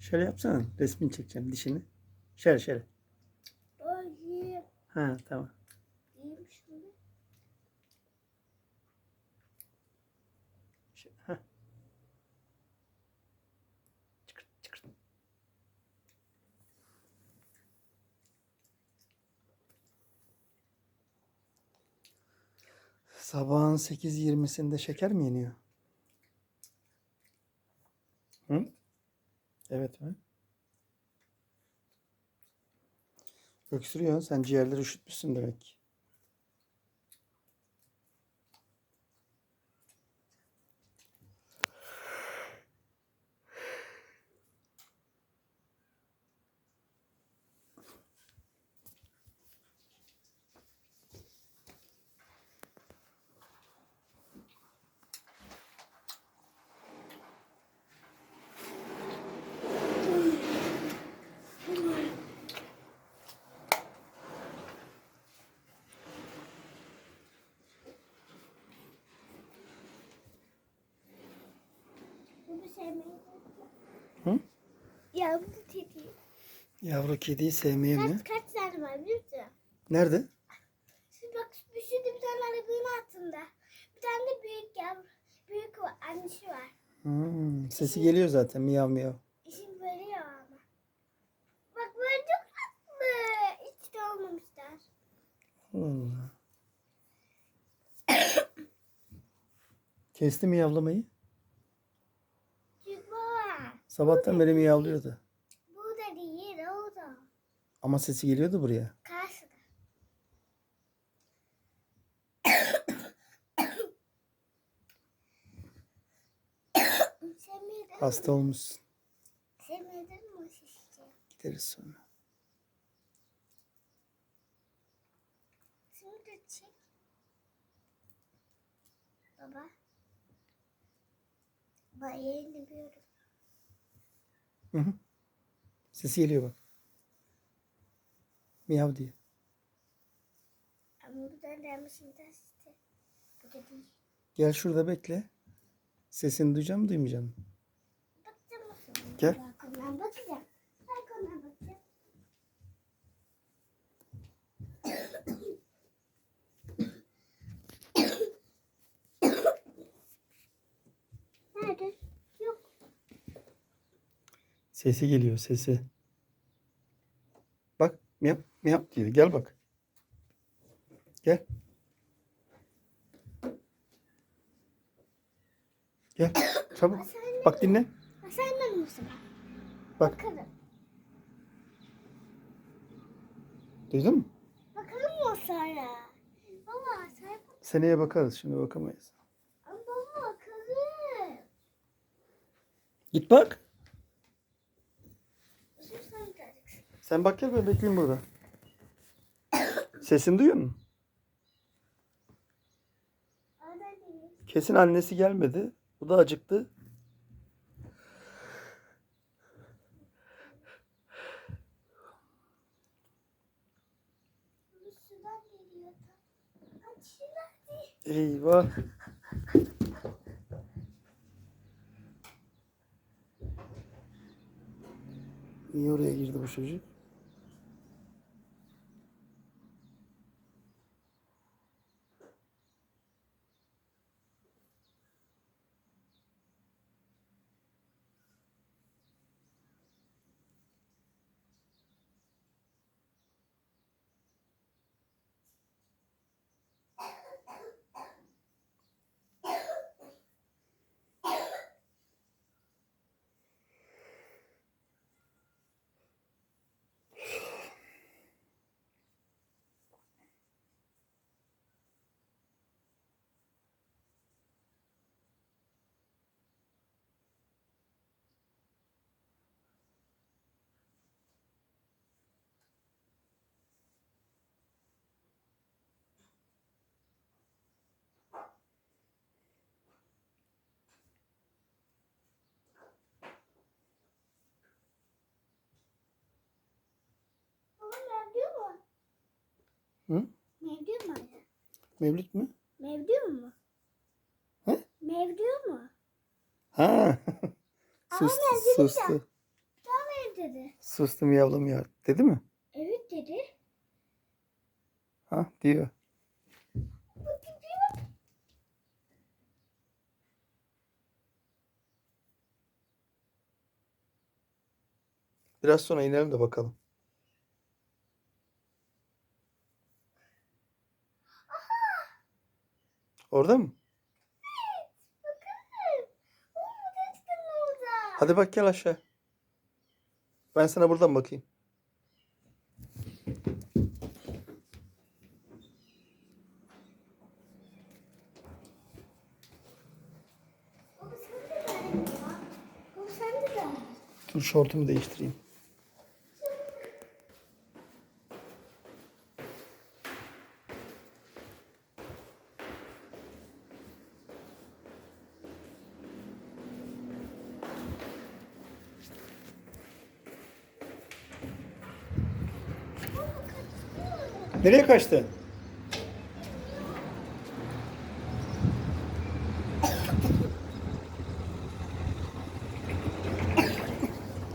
Şöyle yapsana. Resmini çekeceğim dişini. Şöyle şöyle. Böyle Ha tamam. Sabahın 8.20'sinde şeker mi yeniyor? Hı? Evet mi? Öksürüyor. Sen ciğerleri üşütmüşsün demek ki. Sevmeyi. Hı? Ya bu tetiği. Yavru kediyi sevmeye mi? Kaç kaç tane var biliyor musun? Nerede? Şimdi bak bir şurada bir tane arabanın altında. Bir tane de büyük yavru. Büyük var. Annesi var. Hmm, sesi geliyor zaten miyav miyav. İşin veriyor ama. Bak böyle çok tatlı. Hiç de olmamışlar. Allah. Kesti miyavlamayı. Çünkü baba. Sabahtan beri miyavlıyordu. Bu da değil o da. Ama sesi geliyordu buraya. Karşıda. Hasta olmuşsun. Sevmedin mi? Gideriz sonra. Şimdi de çek. Baba. Baba yerini biliyorum. Hı hı. Sesi geliyor bak. Miyav diye. Ama buradan gelmişim de işte. Bu da değil. Gel şurada bekle. Sesini duyacağım mı duymayacağım mı? Bakacağım mısın? Gel. Balkondan bakacağım. Balkondan bakacağım. Nerede? Yok. Sesi geliyor sesi. Bak miyav miyav diyor. Gel bak. Gel. Gel. Çabuk. Bak dinle. sen misin? Bak. Bakalım. Duydun mu? Bakalım mı sonra? Baba sen. Seneye bakarız. Şimdi bakamayız. Ama baba bakalım. Git bak. Şimdi sen göreceksin. Sen bak gel ben bekleyeyim burada. Sesini duyuyor musun? Kesin annesi gelmedi. Bu da acıktı. Eyvah. Niye oraya girdi bu çocuk? Baba mevdu mu? Hı? Mevdu mu? Mevlüt mü? Mevdu mu? He? Mevdu mu? Ha. Ama sustu, mevlüt ya. sustu. Dedi. Sustum yavrum ya. Dedi mi? Evet dedi. Ha diyor. Biraz sonra inelim de bakalım. Orada mı? Hadi bak gel aşağı. Ben sana buradan bakayım. Dur şortumu değiştireyim. Nereye kaçtı?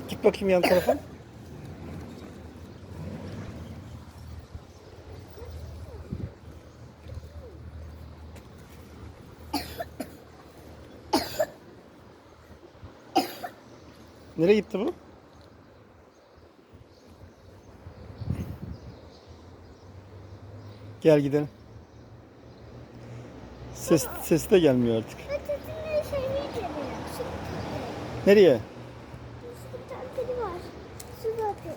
Git bakayım yan tarafa. Nereye gitti bu? Gel gidelim. Ses, sesi de gelmiyor artık. Nereye?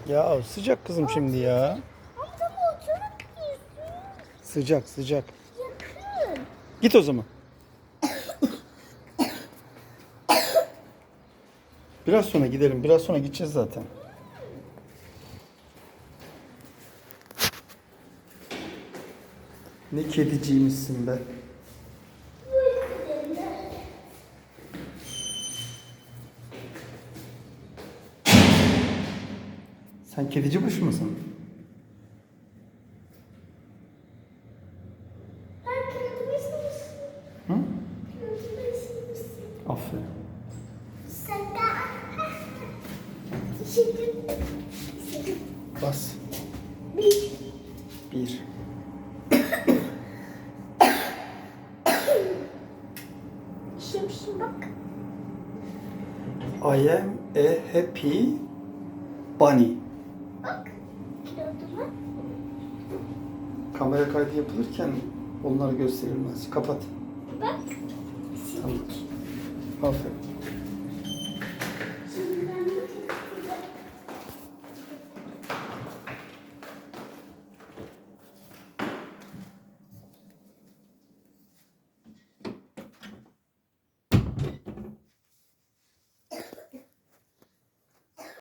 Ya sıcak kızım şimdi ya. Sıcak sıcak. Git o zaman. Biraz sonra gidelim. Biraz sonra gideceğiz zaten. Ne kediciymişsin be. Sen kedici kendimi istemişsin. Hı? Aferin. Bas. Bir. Bir. Şimdi şimdi bak. I am a happy bunny. Bak. Gördün mü? Kamera kaydı yapılırken onlar gösterilmez. Kapat. Bak. Tamam. Aferin.